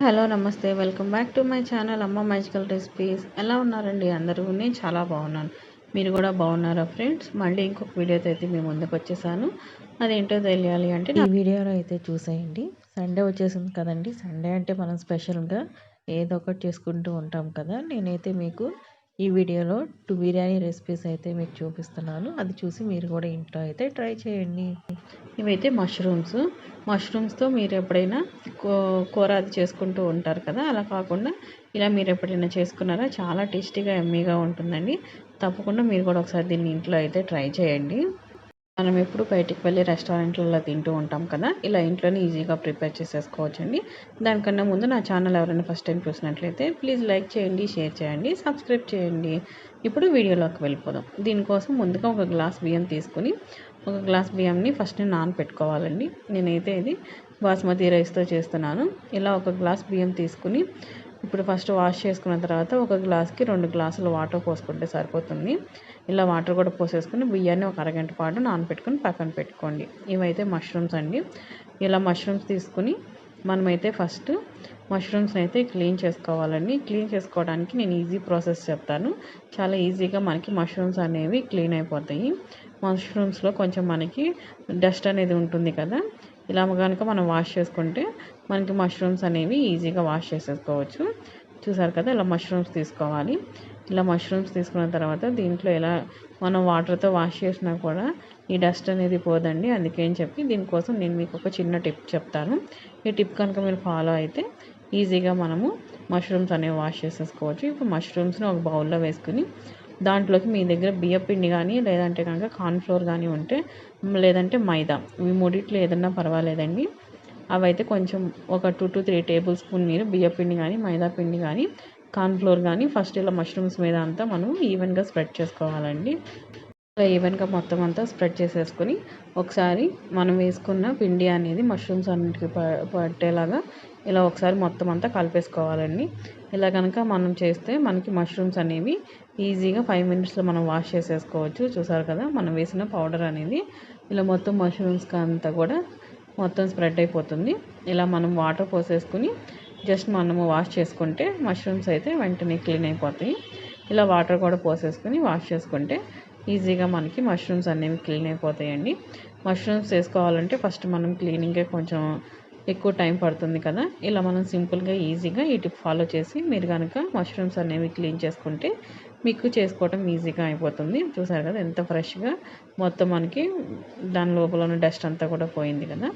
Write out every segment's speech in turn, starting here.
Hello నమస్తే. Welcome back to my channel Amma magical recipes. ఎలా ఉన్నారండి అందరూ? నేను చాలా బాగున్నాను. మీరు కూడా బాగున్నారా ఫ్రెండ్స్? మళ్ళీ ఇంకొక వీడియోతో అయితే మీ ముందుకు వచ్చేసాను. అదేంటో తెలియాలి అంటే ఈ వీడియోలో అయితే చూసేయండి. సండే వచ్చేసింది కదండి. సండే అంటే మనం స్పెషల్గా ఏదో ఒకటి చేసుకుంటూ ఉంటాం కదా. నేనైతే మీకు ఈ వీడియోలో టూ బిర్యానీ రెసిపీస్ అయితే మీకు చూపిస్తున్నాను. అది చూసి మీరు కూడా ఇంట్లో అయితే ట్రై చేయండి. ఇవైతే మష్రూమ్స్ మష్రూమ్స్తో మీరు ఎప్పుడైనా కూర అది చేసుకుంటూ ఉంటారు కదా? అలా కాకుండా ఇలా మీరు ఎప్పుడైనా చేసుకున్నారా? చాలా టేస్టీగా ఎమ్మీగా ఉంటుందండి. తప్పకుండా మీరు కూడా ఒకసారి దీన్ని ఇంట్లో అయితే ట్రై చేయండి. మనం ఎప్పుడు బయటికి వెళ్ళి రెస్టారెంట్లలో తింటూ ఉంటాం కదా ఇలా ఇంట్లోనే ఈజీగా ప్రిపేర్ చేసేసుకోవచ్చండి. దానికన్నా ముందు నా ఛానల్ ఎవరైనా ఫస్ట్ టైం చూసినట్లయితే ప్లీజ్ లైక్ చేయండి షేర్ చేయండి సబ్స్క్రైబ్ చేయండి. ఇప్పుడు వీడియోలోకి వెళ్ళిపోదాం. దీనికోసం ముందుగా ఒక గ్లాస్ బియ్యం తీసుకుని ఒక గ్లాస్ బియ్యంని ఫస్ట్ నానపెట్టుకోవాలండి. నేనైతే ఇది బాస్మతి రైస్తో చేస్తున్నాను. ఇలా ఒక గ్లాస్ బియ్యం తీసుకుని ఇప్పుడు ఫస్ట్ వాష్ చేసుకున్న తర్వాత ఒక గ్లాస్కి రెండు గ్లాసులు వాటర్ పోసుకుంటే సరిపోతుంది. ఇలా వాటర్ కూడా పోసేసుకుని బియ్యాన్ని ఒక అరగంట పాటు నానబెట్టుకుని పక్కన పెట్టుకోండి. ఇవైతే మష్రూమ్స్ అండి. ఇలా మష్రూమ్స్ తీసుకుని మనమైతే ఫస్ట్ మష్రూమ్స్ని అయితే క్లీన్ చేసుకోవాలండి. క్లీన్ చేసుకోవడానికి నేను ఈజీ ప్రాసెస్ చెప్తాను. చాలా ఈజీగా మనకి మష్రూమ్స్ అనేవి క్లీన్ అయిపోతాయి. మష్రూమ్స్లో కొంచెం మనకి డస్ట్ అనేది ఉంటుంది కదా ఇలా కనుక మనం వాష్ చేసుకుంటే మనకి మష్రూమ్స్ అనేవి ఈజీగా వాష్ చేసేసుకోవచ్చు. చూసారు కదా ఇలా మష్రూమ్స్ తీసుకోవాలి. ఇలా మష్రూమ్స్ తీసుకున్న తర్వాత దీంట్లో ఎలా మనం వాటర్తో వాష్ చేసినా కూడా ఈ డస్ట్ అనేది పోదండి. అందుకే అని చెప్పి దీనికోసం నేను మీకు ఒక చిన్న టిప్ చెప్తాను. ఈ టిప్ కనుక మీరు ఫాలో అయితే ఈజీగా మనము మష్రూమ్స్ అనేవి వాష్ చేసేసుకోవచ్చు. ఇప్పుడు మష్రూమ్స్ని ఒక బౌల్లో వేసుకుని దాంట్లోకి మీ దగ్గర బియ్యపిండి కానీ లేదంటే కనుక కార్న్ఫ్లోర్ కానీ ఉంటే లేదంటే మైదా. ఇవి మూడిట్లో ఏదన్నా పర్వాలేదండి. అవైతే కొంచెం ఒక two to three table spoon మీరు బియ్య పిండి కానీ మైదా పిండి కానీ కార్న్ఫ్లోర్ కానీ ఫస్ట్ ఇలా మష్రూమ్స్ మీద అంతా మనం ఈవెన్గా స్ప్రెడ్ చేసుకోవాలండి. ఇలా ఈవెన్గా మొత్తం అంతా స్ప్రెడ్ చేసేసుకొని ఒకసారి మనం వేసుకున్న పిండి అనేది మష్రూమ్స్ అన్నిటికీ పట్టేలాగా ఇలా ఒకసారి మొత్తం అంతా కలిపేసుకోవాలండి. ఇలా కనుక మనం చేస్తే మనకి మష్రూమ్స్ అనేవి ఈజీగా ఫైవ్ మినిట్స్లో మనం వాష్ చేసేసుకోవచ్చు. చూసారు కదా మనం వేసిన పౌడర్ అనేది ఇలా మొత్తం మష్రూమ్స్కి అంతా కూడా మొత్తం స్ప్రెడ్ అయిపోతుంది. ఇలా మనం వాటర్ పోసేసుకుని జస్ట్ మనము వాష్ చేసుకుంటే మష్రూమ్స్ అయితే వెంటనే క్లీన్ అయిపోతాయి. ఇలా వాటర్ కూడా పోసేసుకుని వాష్ చేసుకుంటే ఈజీగా మనకి మష్రూమ్స్ అనేవి క్లీన్ అయిపోతాయండి. మష్రూమ్స్ చేసుకోవాలంటే ఫస్ట్ మనం క్లీనింగే కొంచెం ఎక్కువ టైం పడుతుంది కదా. ఇలా మనం సింపుల్గా ఈజీగా ఈ టిప్ ఫాలో చేసి మీరు కనుక మష్రూమ్స్ అనేవి క్లీన్ చేసుకుంటే మీకు చేసుకోవటం ఈజీగా అయిపోతుంది. చూసారు కదా ఎంత ఫ్రెష్గా మొత్తం మనకి దాని లోపల ఉన్న డస్ట్ అంతా కూడా పోయింది కదా.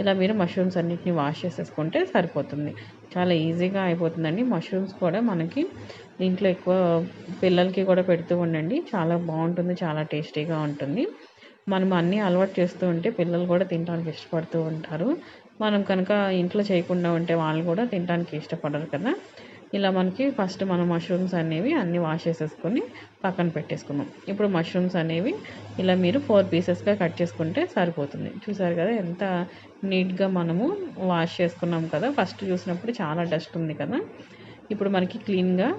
ఇలా మీరు మష్రూమ్స్ అన్నిటిని వాష్ చేసేసుకుంటే సరిపోతుంది. చాలా ఈజీగా అయిపోతుందండి. మష్రూమ్స్ కూడా మనకి ఇంట్లో ఎక్కువ పిల్లలకి కూడా పెడుతూ ఉండండి. చాలా బాగుంటుంది చాలా టేస్టీగా ఉంటుంది. మనం అన్నీ అలవాటు చేస్తూ ఉంటే పిల్లలు కూడా తినడానికి ఇష్టపడుతూ ఉంటారు. మనం కనుక ఇంట్లో చేయకుండా ఉంటే వాళ్ళు కూడా తినడానికి ఇష్టపడరు కదా. ఇలా మనకి ఫస్ట్ మనం మష్రూమ్స్ అనేవి అన్నీ వాష్ చేసేసుకొని పక్కన పెట్టేసుకున్నాం. ఇప్పుడు మష్రూమ్స్ అనేవి ఇలా మీరు ఫోర్ పీసెస్గా కట్ చేసుకుంటే సరిపోతుంది. చూసారు కదా ఎంత నీట్గా మనము వాష్ చేసుకున్నాం కదా? ఫస్ట్ చూసినప్పుడు చాలా డస్ట్ ఉంది కదా? ఇప్పుడు మనకి క్లీన్గా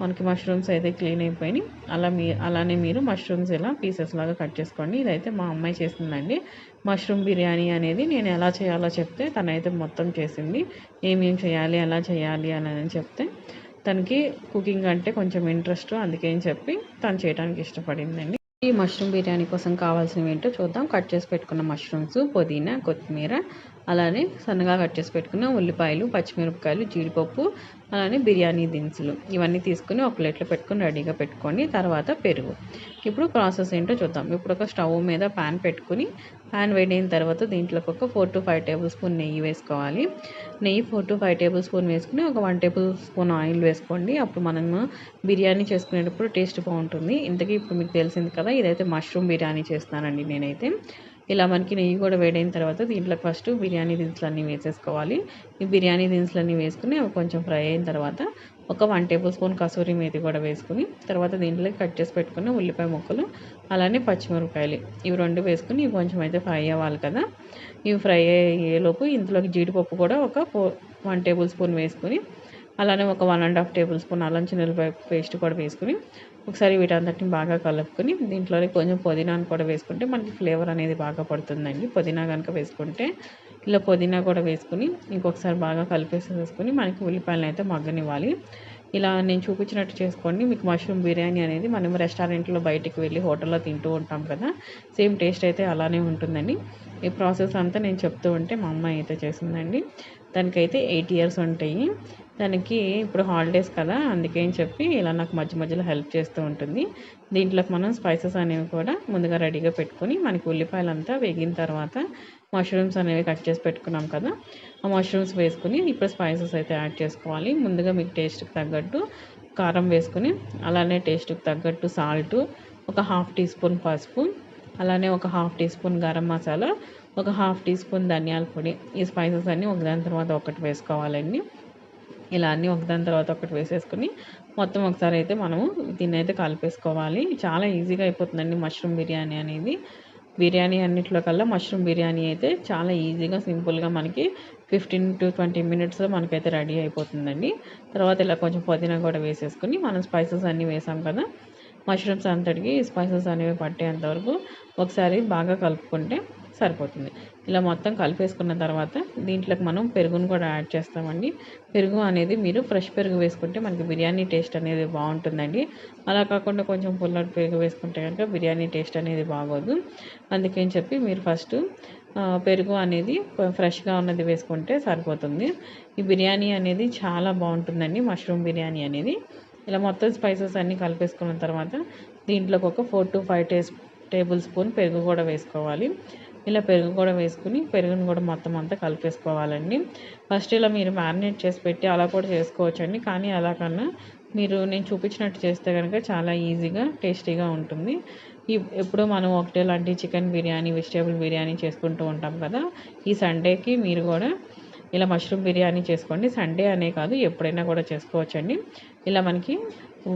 మనకి మష్రూమ్స్ అయితే క్లీన్ అయిపోయినాయి. అలా మీ అలానే మీరు మష్రూమ్స్ ఇలా పీసెస్ లాగా కట్ చేసుకోండి. ఇదైతే మా అమ్మాయి చేసిందండి. మష్రూమ్ బిర్యానీ అనేది నేను ఎలా చేయాలో చెప్తే తనైతే మొత్తం చేసింది. ఏమేం చేయాలి ఎలా చేయాలి అని చెప్తే తనకి కుకింగ్ అంటే కొంచెం ఇంట్రెస్ట్ అందుకే అని చెప్పి తను చేయడానికి ఇష్టపడిందండి. ఈ మష్రూమ్ బిర్యానీ కోసం కావాల్సినవి ఏంటో చూద్దాం. కట్ చేసి పెట్టుకున్న మష్రూమ్స్ పుదీనా కొత్తిమీర అలానే సన్నగా కట్ చేసి పెట్టుకున్న ఉల్లిపాయలు పచ్చిమిరపకాయలు జీడిపప్పు అలానే బిర్యానీ దినుసులు. ఇవన్నీ తీసుకుని ఒక ప్లేట్లో పెట్టుకుని రెడీగా పెట్టుకోండి. తర్వాత పెరుగు. ఇప్పుడు ప్రాసెస్ ఏంటో చూద్దాం. ఇప్పుడు ఒక స్టవ్ మీద ప్యాన్ పెట్టుకుని ప్యాన్ వేడైన తర్వాత దీంట్లోకి ఒక four to five table spoon నెయ్యి వేసుకోవాలి. నెయ్యి four to five table spoon వేసుకుని ఒక వన్ టేబుల్ స్పూన్ ఆయిల్ వేసుకోండి. అప్పుడు మనము బిర్యానీ చేసుకునేటప్పుడు టేస్ట్ బాగుంటుంది. ఇంతకీ ఇప్పుడు మీకు తెలిసింది కదా ఇదైతే మష్రూమ్ బిర్యానీ చేస్తానండి నేనైతే. ఇలా మనకి నెయ్యి కూడా వేడైన తర్వాత దీంట్లో ఫస్ట్ బిర్యానీ దినుసులన్నీ వేసేసుకోవాలి. ఈ బిర్యానీ దినుసులన్నీ వేసుకుని అవి కొంచెం ఫ్రై అయిన తర్వాత ఒక one table spoon kasuri methi కూడా వేసుకుని తర్వాత దీంట్లో కట్ చేసి పెట్టుకుని ఉల్లిపాయ ముక్కలు అలానే పచ్చిమిరపకాయలు ఇవి రెండు వేసుకుని ఇవి కొంచెం అయితే ఫ్రై అవ్వాలి కదా. ఇవి ఫ్రై అయ్యేలోపు ఇందులోకి జీడిపప్పు కూడా ఒక ఫోర్ వన్ టేబుల్ స్పూన్ వేసుకుని అలానే ఒక one and half table spoon అల్లం చిన్నపాయ పేస్ట్ కూడా వేసుకుని ఒకసారి వీటంతటిని బాగా కలుపుకొని దీంట్లోనే కొంచెం పుదీనాను కూడా వేసుకుంటే మనకి ఫ్లేవర్ అనేది బాగా పడుతుందండి. పుదీనా కనుక వేసుకుంటే ఇలా పుదీనా కూడా వేసుకుని ఇంకొకసారి బాగా కలిపేసి వేసుకుని మనకి ఉల్లిపాయలను అయితే మగ్గనివ్వాలి. ఇలా నేను చూపించినట్టు చేసుకోండి. మీకు మష్రూమ్ బిర్యానీ అనేది మనం రెస్టారెంట్లో బయటికి వెళ్ళి హోటల్లో తింటూ ఉంటాం కదా సేమ్ టేస్ట్ అయితే అలానే ఉంటుందండి. ఈ ప్రాసెస్ అంతా నేను చెప్తూ ఉంటే మా అమ్మాయి అయితే చేసిందండి. దానికైతే ఎయిట్ ఇయర్స్ ఉంటాయి. దానికి ఇప్పుడు హాలిడేస్ కదా అందుకని చెప్పి ఇలా నాకు మధ్య మధ్యలో హెల్ప్ చేస్తూ ఉంటుంది. దీంట్లోకి మనం స్పైసెస్ అనేవి కూడా ముందుగా రెడీగా పెట్టుకొని మనకి ఉల్లిపాయలు అంతా వేగిన తర్వాత మష్రూమ్స్ అనేవి కట్ చేసి పెట్టుకున్నాం కదా ఆ మష్రూమ్స్ వేసుకుని ఇప్పుడు స్పైసెస్ అయితే యాడ్ చేసుకోవాలి. ముందుగా మీకు టేస్ట్కి తగ్గట్టు కారం వేసుకుని అలానే టేస్ట్కి తగ్గట్టు సాల్ట్ ఒక హాఫ్ టీ స్పూన్ పసుపు అలానే ఒక half tea spoon garam masala ఒక హాఫ్ టీ స్పూన్ ధనియాల పొడి ఈ స్పైసెస్ అన్నీ ఒకదాని తర్వాత ఒకటి వేసుకోవాలండి. ఇలా అన్నీ ఒకదాని తర్వాత ఒకటి వేసేసుకుని మొత్తం ఒకసారి అయితే మనము దీన్ని అయితే కలిపేసుకోవాలి. చాలా ఈజీగా అయిపోతుందండి మష్రూమ్ బిర్యానీ అనేది. బిర్యానీ అన్నిట్లో కల్లా మష్రూమ్ బిర్యానీ అయితే చాలా ఈజీగా సింపుల్గా మనకి ఫిఫ్టీన్ టు ట్వంటీ మినిట్స్లో మనకైతే రెడీ అయిపోతుందండి. తర్వాత ఇలా కొంచెం పుదీనా కూడా వేసేసుకుని మనం స్పైసెస్ అన్నీ వేసాం కదా మష్రూమ్స్ అంతటికి స్పైసెస్ అనేవి పట్టేంతవరకు ఒకసారి బాగా కలుపుకుంటే సరిపోతుంది. ఇలా మొత్తం కలిపేసుకున్న తర్వాత దీంట్లోకి మనం పెరుగును కూడా యాడ్ చేస్తామండి. పెరుగు అనేది మీరు ఫ్రెష్ పెరుగు వేసుకుంటే మనకి బిర్యానీ టేస్ట్ అనేది బాగుంటుందండి. అలా కాకుండా కొంచెం పుల్లటి పెరుగు వేసుకుంటే కనుక బిర్యానీ టేస్ట్ అనేది బాగోదు. అందుకని చెప్పి మీరు ఫస్ట్ పెరుగు అనేది ఫ్రెష్గా ఉన్నది వేసుకుంటే సరిపోతుంది. ఈ బిర్యానీ అనేది చాలా బాగుంటుందండి మష్రూమ్ బిర్యానీ అనేది. ఇలా మొత్తం స్పైసెస్ అన్నీ కలిపేసుకున్న తర్వాత దీంట్లోకి ఒక ఫోర్ టు ఫైవ్ టేస్ టేబుల్ స్పూన్ పెరుగు కూడా వేసుకోవాలి. ఇలా పెరుగు కూడా వేసుకుని పెరుగును కూడా మొత్తం అంతా కలిపేసుకోవాలండి. ఫస్ట్ ఇలా మీరు మ్యారినేట్ చేసి పెట్టి అలా కూడా చేసుకోవచ్చండి. కానీ అలా కన్నా మీరు నేను చూపించినట్టు చేస్తే కనుక చాలా ఈజీగా టేస్టీగా ఉంటుంది. ఎప్పుడు మనం ఒకటే లాంటి చికెన్ బిర్యానీ వెజిటేబుల్ బిర్యానీ చేసుకుంటూ ఉంటాం కదా. ఈ సండేకి మీరు కూడా ఇలా మష్రూమ్ బిర్యానీ చేసుకోండి. సండే అనే కాదు ఎప్పుడైనా కూడా చేసుకోవచ్చండి. ఇలా మనకి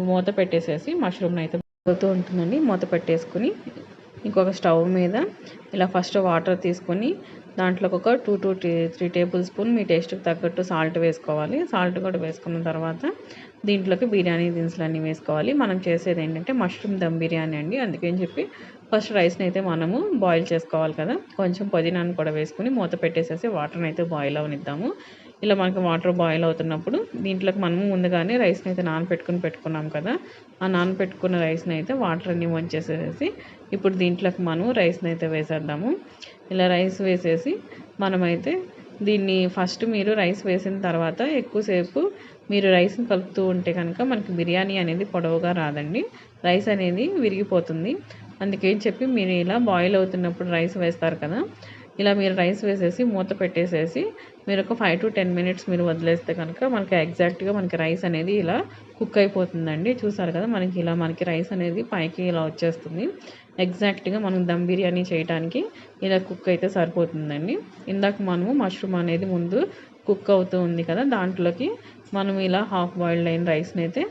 మూత పెట్టేసేసి మష్రూమ్ని అయితే పోతూ ఉంటుందండి. మూత పెట్టేసుకుని ఇంకొక స్టవ్ మీద ఇలా ఫస్ట్ వాటర్ తీసుకొని దాంట్లోకి ఒక two two three table spoon మీ టేస్ట్కి తగ్గట్టు సాల్ట్ వేసుకోవాలి. సాల్ట్ కూడా వేసుకున్న తర్వాత దీంట్లోకి బిర్యానీ దినుసులు అన్నీ వేసుకోవాలి. మనం చేసేది ఏంటంటే మష్రూమ్ దమ్ బిర్యానీ అండి. అందుకని చెప్పి ఫస్ట్ రైస్ని అయితే మనము బాయిల్ చేసుకోవాలి కదా. కొంచెం పుదీనాను కూడా వేసుకుని మూత పెట్టేసేసి వాటర్ని అయితే బాయిల్ అవనిద్దాము. ఇలా మనకి వాటర్ బాయిల్ అవుతున్నప్పుడు దీంట్లోకి మనము ముందుగానే రైస్ని అయితే నానపెట్టుకుని పెట్టుకున్నాం కదా ఆ నానపెట్టుకున్న రైస్ని అయితే వాటర్ అన్ని వంచేసేసి ఇప్పుడు దీంట్లోకి మనము రైస్ని అయితే వేసేద్దాము. ఇలా రైస్ వేసేసి మనమైతే దీన్ని ఫస్ట్ మీరు రైస్ వేసిన తర్వాత ఎక్కువసేపు మీరు రైస్ని కలుపుతూ ఉంటే కనుక మనకి బిర్యానీ అనేది పొడవుగా రాదండి. రైస్ అనేది విరిగిపోతుంది. అందుకేం చెప్పి మీరు ఇలా బాయిల్ అవుతున్నప్పుడు రైస్ వేస్తారు కదా ఇలా మీరు రైస్ వేసేసి మూత పెట్టేసేసి మీరు ఒక ఫైవ్ టు టెన్ మినిట్స్ మీరు వదిలేస్తే కనుక మనకి ఎగ్జాక్ట్గా మనకి రైస్ అనేది ఇలా కుక్ అయిపోతుందండి. చూసారు కదా మనకి ఇలా మనకి రైస్ అనేది పైకి ఇలా వచ్చేస్తుంది. ఎగ్జాక్ట్గా మనం దమ్ బిర్యానీ చేయడానికి ఇలా కుక్ అయితే సరిపోతుందండి. ఇందాక మనము మష్రూమ్ అనేది ముందు కుక్ అవుతూ ఉంది కదా దాంట్లోకి మనం ఇలా హాఫ్ బాయిల్డ్ అయిన రైస్ని అయితే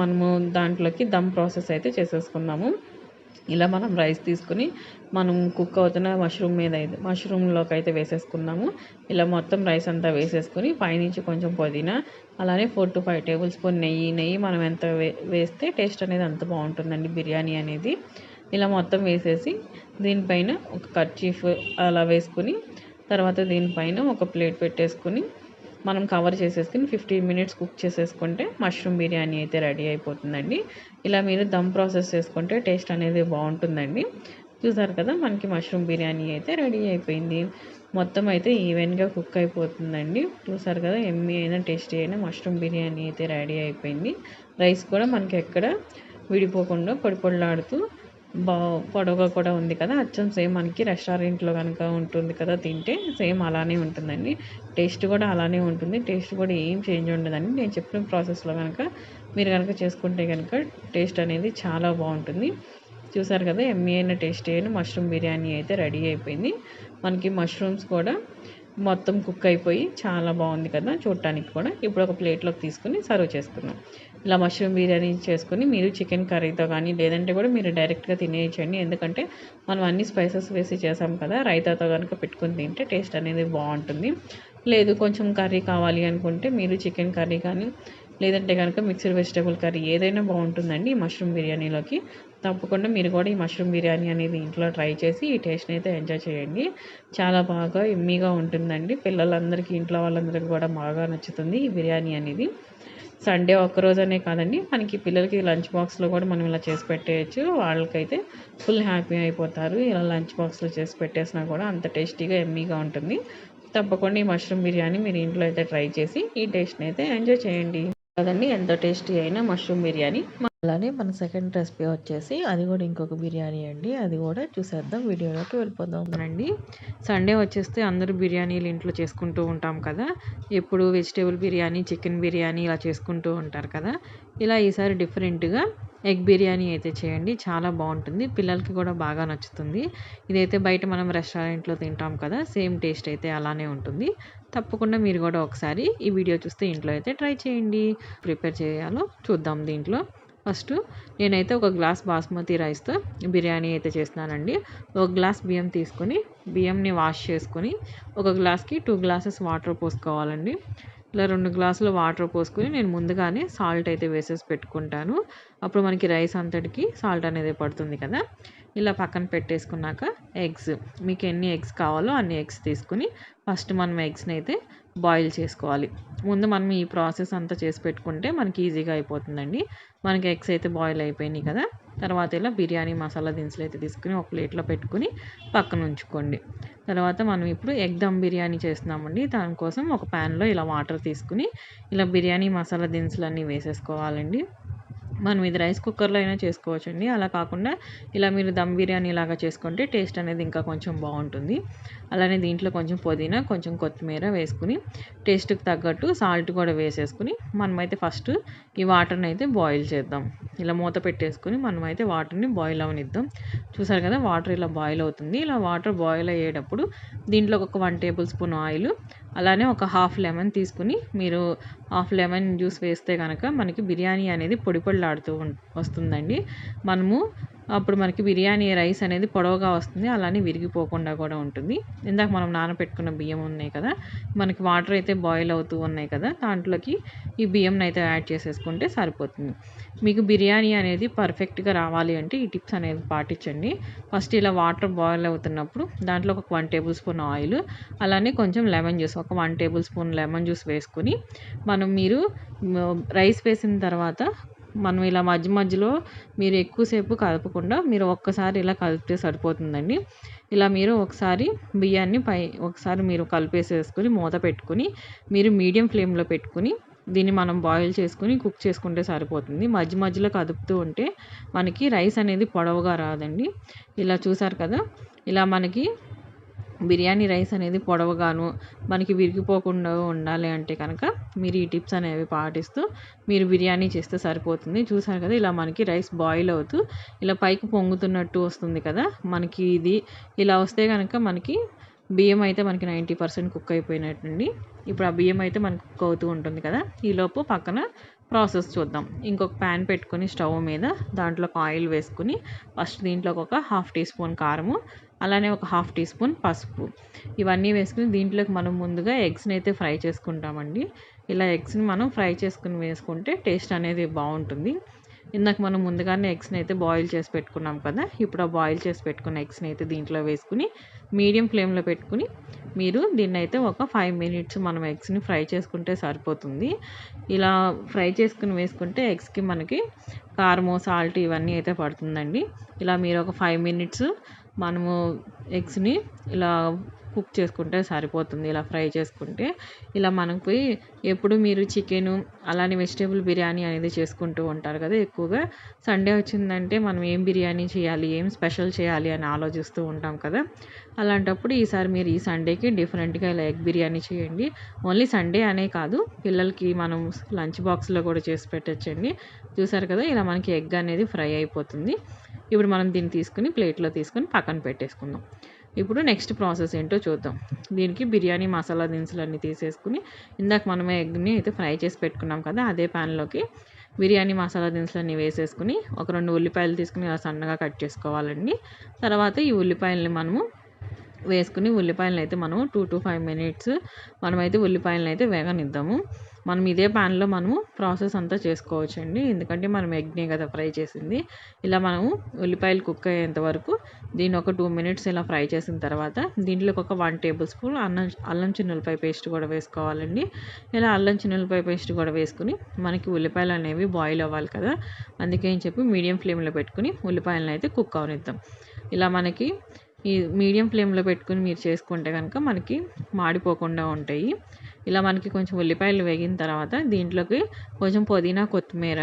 మనము దాంట్లోకి దమ్ ప్రాసెస్ అయితే చేసేసుకున్నాము. ఇలా మనం రైస్ తీసుకుని మనం కుక్ అవుతున్న మష్రూమ్ మీద అయితే మష్రూమ్లోకి అయితే వేసేసుకున్నాము. ఇలా మొత్తం రైస్ అంతా వేసేసుకుని పైనుంచి కొంచెం పుదీనా అలానే four to five table spoon నెయ్యి నెయ్యి మనం ఎంత వేస్తే టేస్ట్ అనేది అంత బాగుంటుందండి బిర్యానీ అనేది. ఇలా మొత్తం వేసేసి దీనిపైన ఒక కర్చీఫ్ అలా వేసుకుని తర్వాత దీనిపైన ఒక ప్లేట్ పెట్టేసుకుని మనం కవర్ చేసేసుకుని ఫిఫ్టీన్ మినిట్స్ కుక్ చేసేసుకుంటే మష్రూమ్ బిర్యానీ అయితే రెడీ అయిపోతుందండి. ఇలా మీరు దమ్ ప్రాసెస్ చేసుకుంటే టేస్ట్ అనేది బాగుంటుందండి. చూసారు కదా మనకి మష్రూమ్ బిర్యానీ అయితే రెడీ అయిపోయింది. మొత్తం అయితే ఈవెన్గా కుక్ అయిపోతుందండి. చూసారు కదా ఎమ్మి అయినా టేస్టీ అయినా మష్రూమ్ బిర్యానీ అయితే రెడీ అయిపోయింది. రైస్ కూడా మనకి ఎక్కడ విడిపోకుండా పొడి పొడిలాడుతూ బా పొడవుగా కూడా ఉంది కదా. అచ్చం సేమ్ మనకి రెస్టారెంట్లో కనుక ఉంటుంది కదా తింటే సేమ్ అలానే ఉంటుందండి. టేస్ట్ కూడా అలానే ఉంటుంది. టేస్ట్ కూడా ఏం చేంజ్ ఉండదండి. నేను చెప్పిన ప్రాసెస్లో కనుక మీరు కనుక చేసుకుంటే కనుక టేస్ట్ అనేది చాలా బాగుంటుంది. చూసారు కదా ఎమ్మి అయిన టేస్ట్ అయిన మష్రూమ్ బిర్యానీ అయితే రెడీ అయిపోయింది. మనకి మష్రూమ్స్ కూడా మొత్తం కుక్ అయిపోయి చాలా బాగుంది కదా చూడటానికి కూడా. ఇప్పుడు ఒక ప్లేట్లోకి తీసుకుని సర్వ్ చేసుకున్నాం ఇలా మష్రూమ్ బిర్యానీ చేసుకుని మీరు చికెన్ కర్రీతో కానీ లేదంటే కూడా మీరు డైరెక్ట్గా తినేయచ్చండి. ఎందుకంటే మనం అన్ని స్పైసెస్ వేసి చేసాం కదా రైతాతో కనుక పెట్టుకుని తింటే టేస్ట్ అనేది బాగుంటుంది. లేదు కొంచెం కర్రీ కావాలి అనుకుంటే మీరు చికెన్ కర్రీ కానీ లేదంటే కనుక మిక్స్డ్ వెజిటేబుల్ కర్రీ ఏదైనా బాగుంటుందండి ఈ మష్రూమ్ బిర్యానీలోకి. తప్పకుండా మీరు కూడా ఈ మష్రూమ్ బిర్యానీ అనేది ఇంట్లో ట్రై చేసి ఈ టేస్ట్ని అయితే ఎంజాయ్ చేయండి. చాలా బాగా ఎమ్మీగా ఉంటుందండి. పిల్లలందరికీ ఇంట్లో వాళ్ళందరికీ కూడా బాగా నచ్చుతుంది ఈ బిర్యానీ అనేది. సండే ఒక్కరోజనే కాదండి. మనకి పిల్లలకి లంచ్ బాక్స్లో కూడా మనం ఇలా చేసి పెట్టేయచ్చు. వాళ్ళకైతే ఫుల్ హ్యాపీ అయిపోతారు. ఇలా లంచ్ బాక్స్లో చేసి పెట్టేసినా కూడా అంత టేస్టీగా ఎమ్మీగా ఉంటుంది. తప్పకుండా ఈ మష్రూమ్ బిర్యానీ మీరు ఇంట్లో అయితే ట్రై చేసి ఈ టేస్ట్ని అయితే ఎంజాయ్ చేయండి. కదండి ఎంత టేస్టీ అయినా మష్రూమ్ బిర్యానీ. అలానే మన సెకండ్ రెసిపీ వచ్చేసి అది కూడా ఇంకొక బిర్యానీ అండి. అది కూడా చూసేద్దాం వీడియోలోకి వెళ్ళిపోదాం. అండి సండే వచ్చేస్తే అందరూ బిర్యానీలు ఇంట్లో చేసుకుంటూ ఉంటాం కదా. ఎప్పుడు వెజిటేబుల్ బిర్యానీ చికెన్ బిర్యానీ ఇలా చేసుకుంటూ ఉంటారు కదా. ఇలా ఈసారి డిఫరెంట్గా ఎగ్ బిర్యానీ అయితే చేయండి. చాలా బాగుంటుంది. పిల్లలకి కూడా బాగా నచ్చుతుంది. ఇదైతే బయట మనం రెస్టారెంట్లో తింటాం కదా సేమ్ టేస్ట్ అయితే అలానే ఉంటుంది. తప్పకుండా మీరు కూడా ఒకసారి ఈ వీడియో చూస్తే ఇంట్లో అయితే ట్రై చేయండి. ప్రిపేర్ చేయాలో చూద్దాం దీంట్లో. ఫస్ట్ నేనైతే ఒక గ్లాస్ బాస్మతి రైస్తో బిర్యానీ అయితే చేస్తున్నానండి. ఒక గ్లాస్ బియ్యం తీసుకొని బియ్యంని వాష్ చేసుకొని ఒక గ్లాస్కి టూ గ్లాసెస్ వాటర్ పోసుకోవాలండి. ఇలా రెండు గ్లాసులు వాటర్ పోసుకొని నేను ముందుగానే సాల్ట్ అయితే వేసేసి పెట్టుకుంటాను. అప్పుడు మనకి రైస్ అంతటికి సాల్ట్ అనేది పడుతుంది కదా. ఇలా పక్కన పెట్టేసుకున్నాక ఎగ్స్. మీకు ఎన్ని ఎగ్స్ కావాలో అన్ని ఎగ్స్ తీసుకుని ఫస్ట్ మనం ఎగ్స్ని అయితే బాయిల్ చేసుకోవాలి. ముందు మనం ఈ ప్రాసెస్ అంతా చేసి పెట్టుకుంటే మనకి ఈజీగా అయిపోతుందండి. మనకి ఎగ్స్ అయితే బాయిల్ అయిపోయినాయి కదా. తర్వాత ఇలా బిర్యానీ మసాలా దినుసులు అయితే తీసుకుని ఒక ప్లేట్లో పెట్టుకుని పక్కన ఉంచుకోండి. తర్వాత మనం ఇప్పుడు ఎగ్ దమ్ బిర్యానీ చేస్తున్నామండి. దానికోసం ఒక ప్యాన్లో ఇలా వాటర్ తీసుకుని ఇలా బిర్యానీ మసాలా దినుసులు అన్నీ వేసేసుకోవాలండి. మనం ఇది రైస్ కుక్కర్లో అయినా చేసుకోవచ్చు అండి అలా కాకుండా ఇలా మీరు దమ్ బిర్యానీ లాగా చేసుకుంటే టేస్ట్ అనేది ఇంకా కొంచెం బాగుంటుంది. అలానే దీంట్లో కొంచెం పుదీనా కొంచెం కొత్తిమీర వేసుకుని టేస్ట్కి తగ్గట్టు సాల్ట్ కూడా వేసేసుకుని మనమైతే ఫస్ట్ ఈ వాటర్ని అయితే బాయిల్ చేద్దాం. ఇలా మూత పెట్టేసుకుని మనమైతే వాటర్ని బాయిల్ అవనిద్దాం. చూసారు కదా వాటర్ ఇలా బాయిల్ అవుతుంది. ఇలా వాటర్ బాయిల్ అయ్యేటప్పుడు దీంట్లో ఒక వన్ టేబుల్ స్పూన్ ఆయిల్ అలానే ఒక హాఫ్ లెమన్ తీసుకుని మీరు హాఫ్ లెమన్ జ్యూస్ వేస్తే కనుక మనకి బిర్యానీ అనేది పొడి పొడిలాడుతూ వస్తుందండి. మనము అప్పుడు మనకి బిర్యానీ రైస్ అనేది పొడవుగా వస్తుంది. అలానే విరిగిపోకుండా కూడా ఉంటుంది. ఇందాక మనం నానబెట్టుకున్న బియ్యం ఉన్నాయి కదా మనకి వాటర్ అయితే బాయిల్ అవుతూ ఉన్నాయి కదా దాంట్లోకి ఈ బియ్యంని అయితే యాడ్ చేసేసుకుంటే సరిపోతుంది. మీకు బిర్యానీ అనేది పర్ఫెక్ట్గా రావాలి అంటే ఈ టిప్స్ అనేది పాటించండి. ఫస్ట్ ఇలా వాటర్ బాయిల్ అవుతున్నప్పుడు దాంట్లో ఒక వన్ టేబుల్ స్పూన్ ఆయిల్ అలానే కొంచెం లెమన్ జ్యూస్ ఒక one table spoon lemon juice వేసుకుని మనం మీరు రైస్ వేసిన తర్వాత మనం ఇలా మధ్య మధ్యలో మీరు ఎక్కువసేపు కదపకుండా మీరు ఒక్కసారి ఇలా కలిపితే సరిపోతుందండి. ఇలా మీరు ఒకసారి బియ్యాన్ని పై ఒకసారి మీరు కలిపేసేసుకొని మూత పెట్టుకుని మీరు మీడియం ఫ్లేమ్లో పెట్టుకుని దీన్ని మనం బాయిల్ చేసుకుని కుక్ చేసుకుంటే సరిపోతుంది. మధ్య మధ్యలో కదుపుతూ ఉంటే మనకి రైస్ అనేది పొడవుగా రాదండి. ఇలా చూసారు కదా? ఇలా మనకి బిర్యానీ రైస్ అనేది పొడవుగాను మనకి విరిగిపోకుండా ఉండాలి అంటే కనుక మీరు ఈ టిప్స్ అనేవి పాటిస్తూ మీరు బిర్యానీ చేస్తే సరిపోతుంది. చూసారు కదా ఇలా మనకి రైస్ బాయిల్ అవుతూ ఇలా పైకి పొంగుతున్నట్టు వస్తుంది కదా మనకి ఇది ఇలా వస్తే కనుక మనకి బియ్యం అయితే మనకి నైంటీ పర్సెంట్ కుక్ అయిపోయినట్టండి. ఇప్పుడు ఆ బియ్యం అయితే మనకు కుక్ అవుతూ ఉంటుంది కదా ఈలోపు పక్కన ప్రాసెస్ చూద్దాం. ఇంకొక ప్యాన్ పెట్టుకొని స్టవ్ మీద దాంట్లో ఆయిల్ వేసుకుని ఫస్ట్ దీంట్లోకి ఒక హాఫ్ టీ స్పూన్ కారము అలానే ఒక హాఫ్ టీ స్పూన్ పసుపు. ఇవన్నీ వేసుకుని దీంట్లోకి మనం ముందుగా ఎగ్స్ని అయితే ఫ్రై చేసుకుంటామండి. ఇలా ఎగ్స్ని మనం ఫ్రై చేసుకుని వేసుకుంటే టేస్ట్ అనేది బాగుంటుంది. ఇందాక మనం ముందుగానే ఎగ్స్ని అయితే బాయిల్ చేసి పెట్టుకున్నాం కదా ఇప్పుడు ఆ బాయిల్ చేసి పెట్టుకున్న ఎగ్స్ని అయితే దీంట్లో వేసుకుని మీడియం ఫ్లేమ్లో పెట్టుకుని మీరు దీన్ని అయితే ఒక ఫైవ్ మినిట్స్ మనం ఎగ్స్ని ఫ్రై చేసుకుంటే సరిపోతుంది. ఇలా ఫ్రై చేసుకుని వేసుకుంటే ఎగ్స్కి మనకి కారము సాల్ట్ ఇవన్నీ అయితే పడుతుందండి. ఇలా మీరు ఒక ఫైవ్ మినిట్స్ మనము ఎగ్స్ని ఇలా కుక్ చేసుకుంటే సరిపోతుంది. ఇలా ఫ్రై చేసుకుంటే ఇలా మనకి ఎప్పుడు మీరు చికెను అలానే వెజిటేబుల్ బిర్యానీ అనేది చేసుకుంటూ ఉంటారు కదా ఎక్కువగా. సండే వచ్చిందంటే మనం ఏం బిర్యానీ చేయాలి ఏం స్పెషల్ చేయాలి అని ఆలోచిస్తూ ఉంటాం కదా. అలాంటప్పుడు ఈసారి మీరు ఈ సండేకి డిఫరెంట్గా ఇలా ఎగ్ బిర్యానీ చేయండి. ఓన్లీ సండే అనే కాదు పిల్లలకి మనం లంచ్ బాక్స్లో కూడా చేసి పెట్టచ్చండి. చూసారు కదా ఇలా మనకి ఎగ్ అనేది ఫ్రై అయిపోతుంది. ఇప్పుడు మనం దీన్ని తీసుకుని ప్లేట్లో తీసుకొని పక్కన పెట్టేసుకుందాం. ఇప్పుడు నెక్స్ట్ ప్రాసెస్ ఏంటో చూద్దాం. దీనికి బిర్యానీ మసాలా దినుసులు అన్నీ తీసేసుకుని ఇందాక మనమే ఎగ్ని అయితే ఫ్రై చేసి పెట్టుకున్నాం కదా అదే ప్యాన్లోకి బిర్యానీ మసాలా దినుసులు అన్నీ వేసేసుకుని ఒక రెండు ఉల్లిపాయలు తీసుకుని ఇలా సన్నగా కట్ చేసుకోవాలండి. తర్వాత ఈ ఉల్లిపాయలని మనము వేసుకుని ఉల్లిపాయలను అయితే మనం టూ టు ఫైవ్ మినిట్స్ మనమైతే ఉల్లిపాయలను అయితే వేగనిద్దాము. మనం ఇదే ప్యాన్లో మనము ప్రాసెస్ అంతా చేసుకోవచ్చు అండి ఎందుకంటే మనం ఎగ్నే కదా ఫ్రై చేసింది. ఇలా మనము ఉల్లిపాయలు కుక్ అయ్యేంత వరకు దీన్ని ఒక టూ మినిట్స్ ఇలా ఫ్రై చేసిన తర్వాత దీంట్లోకి ఒక వన్ టేబుల్ స్పూన్ అల్లం అల్లం చిన్నులపాయ పేస్ట్ కూడా వేసుకోవాలండి. ఇలా అల్లం చిన్నులపాయ పేస్ట్ కూడా వేసుకుని మనకి ఉల్లిపాయలు అనేవి బాయిల్ అవ్వాలి కదా. అందుకే అని చెప్పి మీడియం ఫ్లేమ్లో పెట్టుకుని ఉల్లిపాయలను అయితే కుక్ అవనిద్దాం. ఇలా మనకి ఈ మీడియం ఫ్లేమ్లో పెట్టుకుని మీరు చేసుకుంటే కనుక మనకి మాడిపోకుండా ఉంటాయి. ఇలా మనకి కొంచెం ఉల్లిపాయలు వేగిన తర్వాత దీంట్లోకి కొంచెం పుదీనా కొత్తిమీర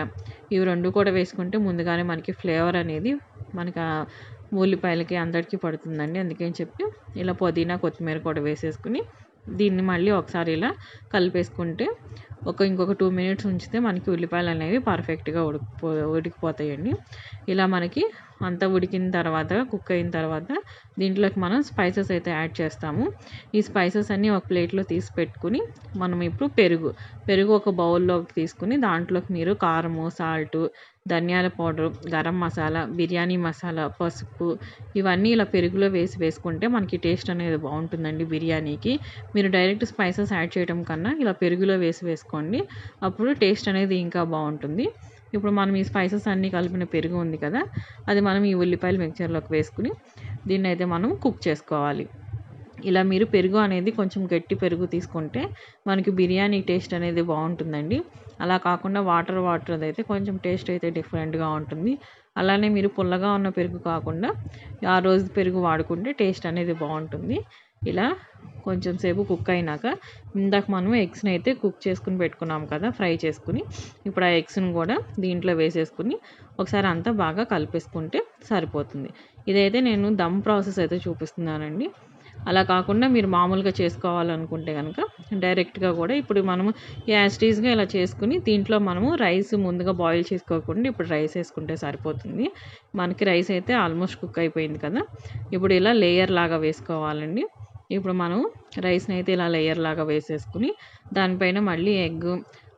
ఇవి రెండు కూడా వేసుకుంటే ముందుగానే మనకి ఫ్లేవర్ అనేది మనకి ఉల్లిపాయలకి అందరికీ పడుతుందండి. అందుకని చెప్పి ఇలా పుదీనా కొత్తిమీర కూడా వేసేసుకుని దీన్ని మళ్ళీ ఒకసారి ఇలా కలిపేసుకుంటే ఒక ఇంకొక టూ మినిట్స్ ఉంచితే మనకి ఉల్లిపాయలు అనేవి పర్ఫెక్ట్గా ఉడికిపో ఉడికిపోతాయండి. ఇలా మనకి అంతా ఉడికిన తర్వాత కుక్ అయిన తర్వాత దీంట్లోకి మనం స్పైసెస్ అయితే యాడ్ చేస్తాము. ఈ స్పైసెస్ అన్నీ ఒక ప్లేట్లో తీసి పెట్టుకుని మనం ఇప్పుడు పెరుగు పెరుగు ఒక బౌల్లోకి తీసుకుని దాంట్లోకి మీరు కారము సాల్ట్ ధనియాల పౌడర్ గరం మసాలా బిర్యానీ మసాలా పసుపు ఇవన్నీ ఇలా పెరుగులో వేసి వేసుకుంటే మనకి టేస్ట్ అనేది బాగుంటుందండి బిర్యానీకి. మీరు డైరెక్ట్ స్పైసెస్ యాడ్ చేయడం కన్నా ఇలా పెరుగులో వేసి వేసుకోండి. అప్పుడు టేస్ట్ అనేది ఇంకా బాగుంటుంది. ఇప్పుడు మనం ఈ స్పైసెస్ అన్నీ కలిపిన పెరుగు ఉంది కదా అది మనం ఈ ఉల్లిపాయలు మిక్చర్లోకి వేసుకుని దీన్ని అయితే మనం కుక్ చేసుకోవాలి. ఇలా మీరు పెరుగు అనేది కొంచెం గట్టి పెరుగు తీసుకుంటే మనకి బిర్యానీ టేస్ట్ అనేది బాగుంటుందండి. అలా కాకుండా వాటర్ వాటర్ అయితే కొంచెం టేస్ట్ అయితే డిఫరెంట్గా ఉంటుంది. అలానే మీరు పుల్లగా ఉన్న పెరుగు కాకుండా ఆ రోజు పెరుగు వాడుకుంటే టేస్ట్ అనేది బాగుంటుంది. ఇలా కొంచెం సేపు కుక్ అయినాక ఇందాక మనం ఎగ్స్ని అయితే కుక్ చేసుకుని పెట్టుకున్నాం కదా ఫ్రై చేసుకుని. ఇప్పుడు ఆ ఎగ్స్ని కూడా దీంట్లో వేసేసుకుని ఒకసారి అంతా బాగా కలిపేసుకుంటే సరిపోతుంది. ఇదైతే నేను దమ్ ప్రాసెస్ అయితే చూపిస్తున్నానండి. అలా కాకుండా మీరు మామూలుగా చేసుకోవాలనుకుంటే కనుక డైరెక్ట్గా కూడా ఇప్పుడు మనము యాస్టీస్గా ఇలా చేసుకుని దీంట్లో మనము రైస్ ముందుగా బాయిల్ చేసుకోకుండా ఇప్పుడు రైస్ వేసుకుంటే సరిపోతుంది. మనకి రైస్ అయితే ఆల్మోస్ట్ కుక్ అయిపోయింది కదా. ఇప్పుడు ఇలా లేయర్ లాగా వేసుకోవాలండి. ఇప్పుడు మనం రైస్ని అయితే ఇలా లేయర్ లాగా వేసేసుకుని దానిపైన మళ్ళీ ఎగ్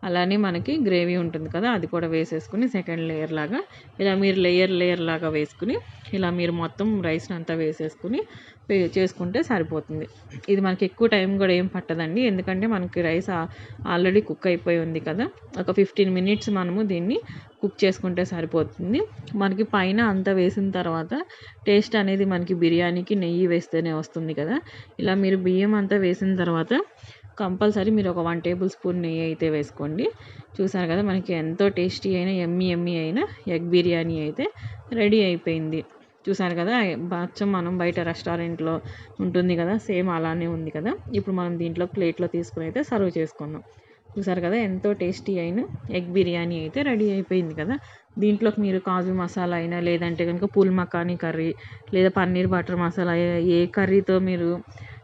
అలానే మనకి గ్రేవీ ఉంటుంది కదా అది కూడా వేసేసుకుని సెకండ్ లేయర్ లాగా ఇలా మీరు లేయర్ లేయర్ లాగా వేసుకుని ఇలా మీరు మొత్తం రైస్ని అంతా వేసేసుకుని చేసుకుంటే సరిపోతుంది. ఇది మనకి ఎక్కువ టైం కూడా ఏం పట్టదండి ఎందుకంటే మనకి రైస్ ఆల్రెడీ కుక్ అయిపోయి ఉంది కదా ఒక ఫిఫ్టీన్ మినిట్స్ మనము దీన్ని కుక్ చేసుకుంటే సరిపోతుంది. మనకి పైన అంతా వేసిన తర్వాత టేస్ట్ అనేది మనకి బిర్యానీకి నెయ్యి వేస్తేనే వస్తుంది కదా ఇలా మీరు బియ్యం అంతా వేసిన తర్వాత కంపల్సరీ మీరు ఒక వన్ టేబుల్ స్పూన్ నెయ్యి అయితే వేసుకోండి. చూసారు కదా మనకి ఎంతో టేస్టీ అయిన ఎమ్మి ఎమ్మి అయిన ఎగ్ బిర్యానీ అయితే రెడీ అయిపోయింది. చూసారు కదా బాచం మనం బయట రెస్టారెంట్లో ఉంటుంది కదా సేమ్ అలానే ఉంది కదా. ఇప్పుడు మనం దీంట్లో ప్లేట్లో తీసుకుని అయితే సర్వ్ చేసుకుందాం. చూసారు కదా ఎంతో టేస్టీ అయిన ఎగ్ బిర్యానీ అయితే రెడీ అయిపోయింది కదా. దీంట్లోకి మీరు కాజు మసాలా అయినా లేదంటే కనుక పూల్ మకానీ కర్రీ లేదా పన్నీర్ బటర్ మసాలా ఏ కర్రీతో మీరు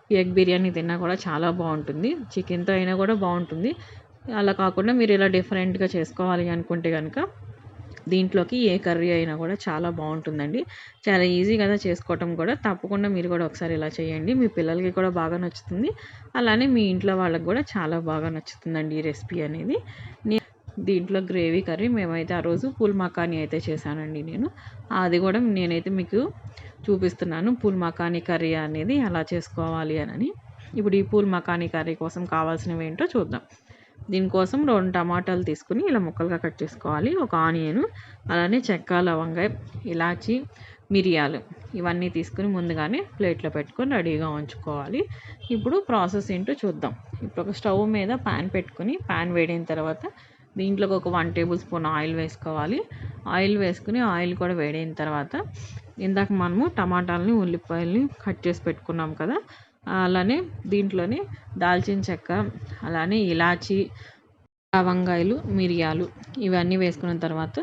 ఎగ్ బిర్యానీ తిన్నా కూడా చాలా బాగుంటుంది. చికెన్తో అయినా కూడా బాగుంటుంది. అలా కాకుండా మీరు ఇలా డిఫరెంట్గా చేసుకోవాలి అనుకుంటే కనుక దీంట్లోకి ఏ కర్రీ అయినా కూడా చాలా బాగుంటుందండి. చాలా ఈజీ కదా చేసుకోవటం కూడా. తప్పకుండా మీరు కూడా ఒకసారి ఇలా చేయండి. మీ పిల్లలకి కూడా బాగా నచ్చుతుంది. అలానే మీ ఇంట్లో వాళ్ళకి కూడా చాలా బాగా నచ్చుతుందండి ఈ రెసిపీ అనేది. దీంట్లో గ్రేవీ కర్రీ మేమైతే ఆ రోజు పూల్ మకానీ అయితే చేశానండి నేను. అది కూడా నేనైతే మీకు చూపిస్తున్నాను. పూల్ మకానీ కర్రీ అనేది ఎలా చేసుకోవాలి అని. ఇప్పుడు ఈ పూల్ మకానీ కర్రీ కోసం కావాల్సినవి ఏంటో చూద్దాం. దీనికోసం రెండు టమాటాలు తీసుకుని ఇలా ముక్కలుగా కట్ చేసుకోవాలి. ఒక ఆనియన్ అలానే చెక్క లవంగ ఇలాచి మిరియాలు ఇవన్నీ తీసుకుని ముందుగానే ప్లేట్లో పెట్టుకొని రెడీగా ఉంచుకోవాలి. ఇప్పుడు ప్రాసెస్ ఏంటో చూద్దాం. ఇప్పుడు ఒక స్టవ్ మీద ప్యాన్ పెట్టుకుని ప్యాన్ వేడిన తర్వాత దీంట్లోకి ఒక వన్ టేబుల్ స్పూన్ ఆయిల్ వేసుకోవాలి. ఆయిల్ వేసుకుని ఆయిల్ కూడా వేడైన తర్వాత ఇందాక మనము టమాటాలని ఉల్లిపాయలని కట్ చేసి పెట్టుకున్నాం కదా అలానే దీంట్లోనే దాల్చిన చెక్క అలానే ఇలాచి లవంగాయలు మిరియాలు ఇవన్నీ వేసుకున్న తర్వాత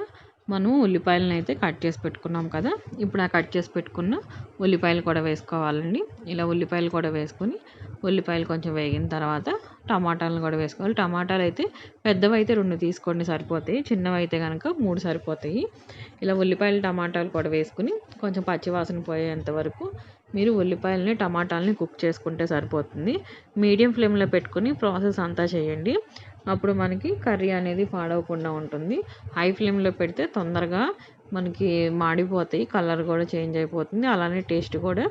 మనం ఉల్లిపాయలను అయితే కట్ చేసి పెట్టుకున్నాం కదా. ఇప్పుడు ఆ కట్ చేసి పెట్టుకున్న ఉల్లిపాయలు కూడా వేసుకోవాలండి. ఇలా ఉల్లిపాయలు కూడా వేసుకొని ఉల్లిపాయలు కొంచెం వేగిన తర్వాత టమాటాలను కూడా వేసుకోవాలి. టమాటాలు అయితే పెద్దవి అయితే రెండు తీసుకోండి సరిపోతాయి. చిన్నవి అయితే కనుక మూడు సరిపోతాయి. ఇలా ఉల్లిపాయలు టమాటాలు కూడా వేసుకుని కొంచెం పచ్చివాసన పోయేంత వరకు మీరు ఉల్లిపాయలని టమాటాలని కుక్ చేసుకుంటే సరిపోతుంది. మీడియం ఫ్లేమ్లో పెట్టుకుని ప్రాసెస్ అంతా చేయండి. అప్పుడు మనకి కర్రీ అనేది పాడవకుండా ఉంటుంది. హై ఫ్లేమ్లో పెడితే తొందరగా మనకి మాడిపోతాయి. కలర్ కూడా చేంజ్ అయిపోతుంది. అలానే టేస్ట్ కూడా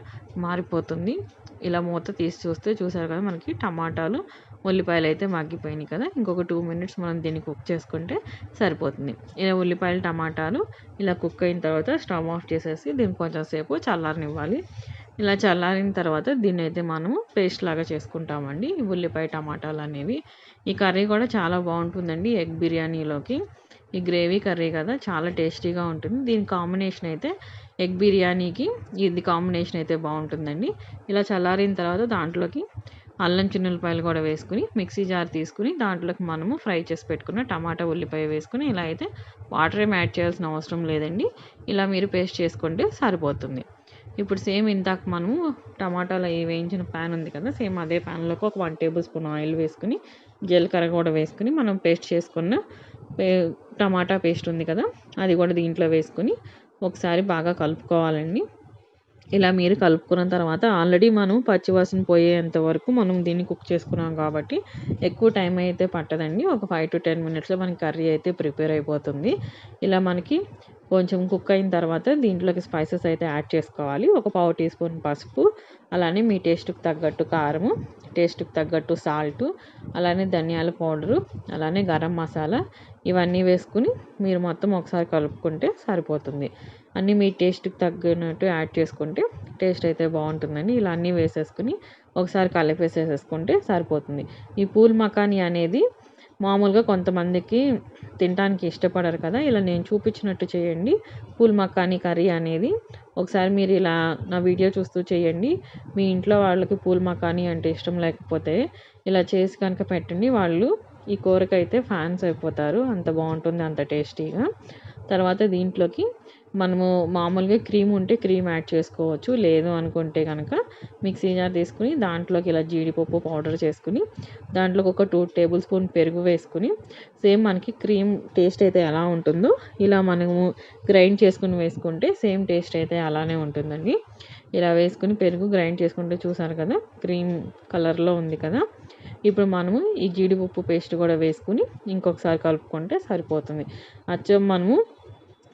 మారిపోతుంది. ఇలా మూత తీసి చూస్తే చూసారు కదా మనకి టమాటాలు ఉల్లిపాయలు అయితే మగ్గిపోయినాయి కదా. ఇంకొక టూ మినిట్స్ మనం దీన్ని కుక్ చేసుకుంటే సరిపోతుంది. ఇలా ఉల్లిపాయలు టమాటాలు ఇలా కుక్ అయిన తర్వాత స్టవ్ ఆఫ్ చేసేసి దీన్ని కొంచెం సేపు చల్లారనివ్వాలి. ఇలా చల్లారిన తర్వాత దీన్ని అయితే మనము పేస్ట్ లాగా చేసుకుంటామండి. ఈ ఉల్లిపాయ టమాటాలు అనేవి ఈ కర్రీ కూడా చాలా బాగుంటుందండి ఎగ్ బిర్యానీలోకి. ఈ గ్రేవీ కర్రీ కదా చాలా టేస్టీగా ఉంటుంది. దీని కాంబినేషన్ అయితే ఎగ్ బిర్యానీకి ఇది కాంబినేషన్ అయితే బాగుంటుందండి. ఇలా చల్లారిన తర్వాత దాంట్లోకి అల్లం చిన్నులపాయలు కూడా వేసుకుని మిక్సీ జార్ తీసుకుని దాంట్లోకి మనము ఫ్రై చేసి పెట్టుకున్న టమాటా ఉల్లిపాయ వేసుకుని ఇలా అయితే వాటర్ ఏం యాడ్ చేయాల్సిన అవసరం లేదండి. ఇలా మీరు పేస్ట్ చేసుకుంటే సరిపోతుంది. ఇప్పుడు సేమ్ ఇందాక మనం టమాటాలు వేయించిన ప్యాన్ ఉంది కదా సేమ్ అదే ప్యాన్లోకి ఒక వన్ టేబుల్ స్పూన్ ఆయిల్ వేసుకుని జీలకర్ర కూడా వేసుకుని మనం పేస్ట్ చేసుకున్న పే టమాటా పేస్ట్ ఉంది కదా అది కూడా దీంట్లో వేసుకుని ఒకసారి బాగా కలుపుకోవాలండి. ఇలా మీరు కలుపుకున్న తర్వాత ఆల్రెడీ మనం పచ్చివాసన పోయేంత వరకు మనం దీన్ని కుక్ చేసుకున్నాం కాబట్టి ఎక్కువ టైం అయితే పట్టదండి. ఒక ఫైవ్ టు టెన్ మినిట్స్లో మనకి కర్రీ అయితే ప్రిపేర్ అయిపోతుంది. ఇలా మనకి కొంచెం కుక్ అయిన తర్వాత దీంట్లోకి స్పైసెస్ అయితే యాడ్ చేసుకోవాలి. ఒక పావు టీ స్పూన్ పసుపు అలానే మీ టేస్ట్కి తగ్గట్టు కారము టేస్ట్కి తగ్గట్టు సాల్ట్ అలానే ధనియాల పౌడరు అలానే గరం మసాలా ఇవన్నీ వేసుకుని మీరు మొత్తం ఒకసారి కలుపుకుంటే సరిపోతుంది. అన్నీ మీ టేస్ట్కి తగ్గినట్టు యాడ్ చేసుకుంటే టేస్ట్ అయితే బాగుంటుందండి. ఇలా అన్నీ వేసేసుకుని ఒకసారి కలిపేసేసుకుంటే సరిపోతుంది. ఈ పూల్ మకానీ అనేది మామూలుగా కొంతమందికి తినడానికి ఇష్టపడరు కదా. ఇలా నేను చూపించినట్టు చేయండి. పూల్ మకానీ కర్రీ అనేది ఒకసారి మీరు ఇలా నా వీడియో చూస్తూ చేయండి. మీ ఇంట్లో వాళ్ళకి పూల్ మకానీ అంటే ఇష్టం లేకపోతే ఇలా చేసి కనుక పెట్టండి. వాళ్ళు ఈ కూరకైతే ఫ్యాన్స్ అయిపోతారు. అంత బాగుంటుంది అంత టేస్టీగా తర్వాత దీంట్లోకి మనము మామూలుగా క్రీమ్ ఉంటే క్రీమ్ యాడ్ చేసుకోవచ్చు. లేదు అనుకుంటే కనుక మిక్సీ జార్ తీసుకుని దాంట్లోకి ఇలా జీడిపప్పు పౌడర్ చేసుకుని దాంట్లోకి ఒక టూ టేబుల్ స్పూన్ పెరుగు వేసుకుని సేమ్ మనకి క్రీమ్ టేస్ట్ అయితే ఎలా ఉంటుందో ఇలా మనము గ్రైండ్ చేసుకుని వేసుకుంటే సేమ్ టేస్ట్ అయితే అలానే ఉంటుందండి. ఇలా వేసుకుని పెరుగు గ్రైండ్ చేసుకుంటే చూసారు కదా క్రీమ్ కలర్లో ఉంది కదా. ఇప్పుడు మనము ఈ జీడిపప్పు పేస్ట్ కూడా వేసుకుని ఇంకొకసారి కలుపుకుంటే సరిపోతుంది. అచ్చం మనము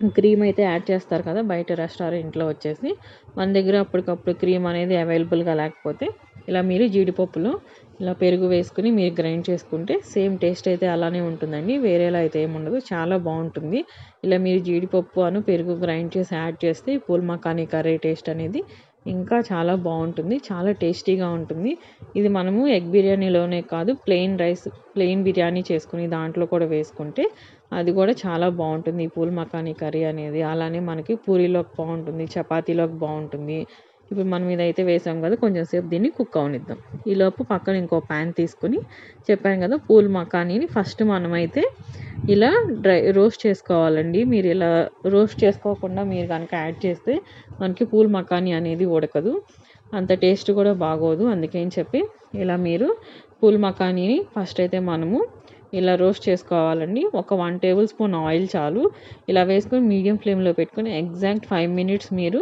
క్రీమ్ అయితే యాడ్ చేస్తారు కదా బయట రెస్టారెంట్లో వచ్చేసి. మన దగ్గర అప్పటికప్పుడు క్రీమ్ అనేది అవైలబుల్గా లేకపోతే ఇలా మీరు జీడిపప్పులో ఇలా పెరుగు వేసుకుని మీరు గ్రైండ్ చేసుకుంటే సేమ్ టేస్ట్ అయితే అలానే ఉంటుందండి. వేరేలా అయితే ఏముండదు చాలా బాగుంటుంది. ఇలా మీరు జీడిపప్పు అను పెరుగు గ్రైండ్ చేసి యాడ్ చేస్తే పూల్ మకానీ కర్రీ టేస్ట్ అనేది ఇంకా చాలా బాగుంటుంది చాలా టేస్టీగా ఉంటుంది. ఇది మనము ఎగ్ బిర్యానీలోనే కాదు ప్లెయిన్ రైస్ ప్లెయిన్ బిర్యానీ చేసుకుని దాంట్లో కూడా వేసుకుంటే అది కూడా చాలా బాగుంటుంది. ఈ పూల్ మకానీ కర్రీ అనేది అలానే మనకి పూరీలోకి బాగుంటుంది చపాతీలోకి బాగుంటుంది. ఇప్పుడు మనం ఇదైతే వేసాం కదా కొంచెం సేపు దీన్ని కుక్ అవనిద్దాం. ఈలోపు పక్కన ఇంకో ప్యాన్ తీసుకుని చెప్పాను కదా పూల్ మకానీని ఫస్ట్ మనమైతే ఇలా డ్రై రోస్ట్ చేసుకోవాలండి. మీరు ఇలా రోస్ట్ చేసుకోకుండా మీరు కనుక యాడ్ చేస్తే మనకి పూల్ మకానీ అనేది ఉడకదు. అంత టేస్ట్ కూడా బాగోదు అందుకని చెప్పి ఇలా మీరు పూల్ మకానీని ఫస్ట్ అయితే మనము ఇలా రోస్ట్ చేసుకోవాలండి. ఒక వన్ టేబుల్ స్పూన్ ఆయిల్ చాలు. ఇలా వేసుకొని మీడియం ఫ్లేమ్లో పెట్టుకొని ఎగ్జాక్ట్ ఫైవ్ మినిట్స్ మీరు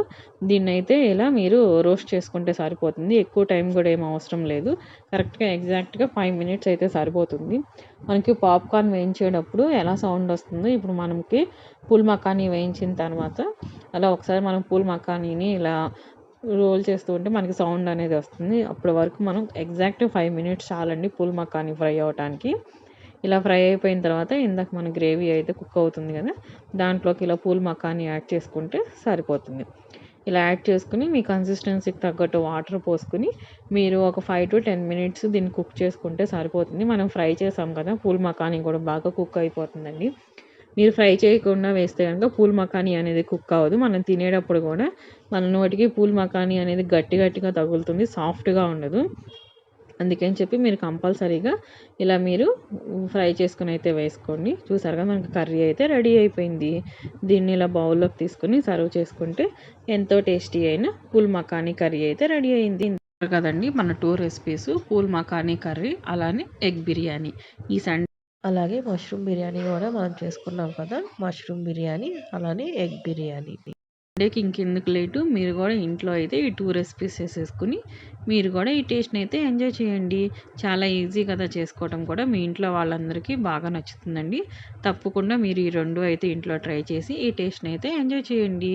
దీన్ని అయితే ఇలా మీరు రోస్ట్ చేసుకుంటే సరిపోతుంది. ఎక్కువ టైం కూడా ఏం అవసరం లేదు. కరెక్ట్గా ఎగ్జాక్ట్గా ఫైవ్ మినిట్స్ అయితే సరిపోతుంది. మనకి పాప్కార్న్ వేయించేటప్పుడు ఎలా సౌండ్ వస్తుందో ఇప్పుడు మనకి పూల్ మకానీ వేయించిన తర్వాత అలా ఒకసారి మనం పూల్ మకానీని ఇలా రోల్ చేస్తూ ఉంటే మనకి సౌండ్ అనేది వస్తుంది. అప్పటి వరకు మనం ఎగ్జాక్ట్ ఫైవ్ మినిట్స్ చాలండి పూల్ మకానీ ఫ్రై అవ్వటానికి ఇలా ఫ్రై అయిపోయిన తర్వాత ఇందాక మన గ్రేవీ అయితే కుక్ అవుతుంది కదా దాంట్లోకి ఇలా పూల్ మకాని యాడ్ చేసుకుంటే సరిపోతుంది. ఇలా యాడ్ చేసుకుని మీ కన్సిస్టెన్సీకి తగ్గట్టు వాటర్ పోసుకుని మీరు ఒక ఫైవ్ టు టెన్ మినిట్స్ దీన్ని కుక్ చేసుకుంటే సరిపోతుంది. మనం ఫ్రై చేసాం కదా పూల్ మకానీ కూడా బాగా కుక్ అయిపోతుందండి. మీరు ఫ్రై చేయకుండా వేస్తే కనుక పూల్ మకానీ అనేది కుక్ అవ్వదు. మనం తినేటప్పుడు కూడా మన నోటికి పూల్ మకానీ అనేది గట్టి గట్టిగా తగులుతుంది సాఫ్ట్గా ఉండదు. అందుకని చెప్పి మీరు కంపల్సరీగా ఇలా మీరు ఫ్రై చేసుకుని అయితే వేసుకోండి. చూసారుగా మనకి కర్రీ అయితే రెడీ అయిపోయింది. దీన్ని ఇలా బౌల్లోకి తీసుకుని సర్వ్ చేసుకుంటే ఎంతో టేస్టీ అయిన పూల్ మకానీ కర్రీ అయితే రెడీ అయింది. కదండి మన two recipes phool makhani curry అలానే ఎగ్ బిర్యానీ. ఈ సండే అలాగే మష్రూమ్ బిర్యానీ కూడా మనం చేసుకున్నాం కదా మష్రూమ్ బిర్యానీ అలానే ఎగ్ బిర్యానీ. డేకి ఇంకెందుకు లేటు మీరు కూడా ఇంట్లో అయితే ఈ టూ రెసిపీస్ చేసేసుకుని మీరు కూడా ఈ టేస్ట్ని అయితే ఎంజాయ్ చేయండి. చాలా ఈజీ కదా చేసుకోవడం కూడా. మీ ఇంట్లో వాళ్ళందరికీ బాగా నచ్చుతుందండి. తప్పకుండా మీరు ఈ రెండు అయితే ఇంట్లో ట్రై చేసి ఈ టేస్ట్ని అయితే ఎంజాయ్ చేయండి.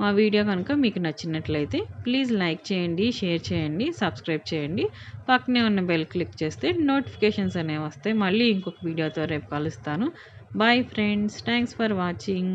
మా వీడియో కనుక మీకు నచ్చినట్లయితే ప్లీజ్ లైక్ చేయండి షేర్ చేయండి సబ్స్క్రైబ్ చేయండి. పక్కనే ఉన్న బెల్ క్లిక్ చేస్తే నోటిఫికేషన్స్ అనేవి వస్తాయి. మళ్ళీ ఇంకొక వీడియోతో రేపు కలుస్తాను. Bye friends thanks for watching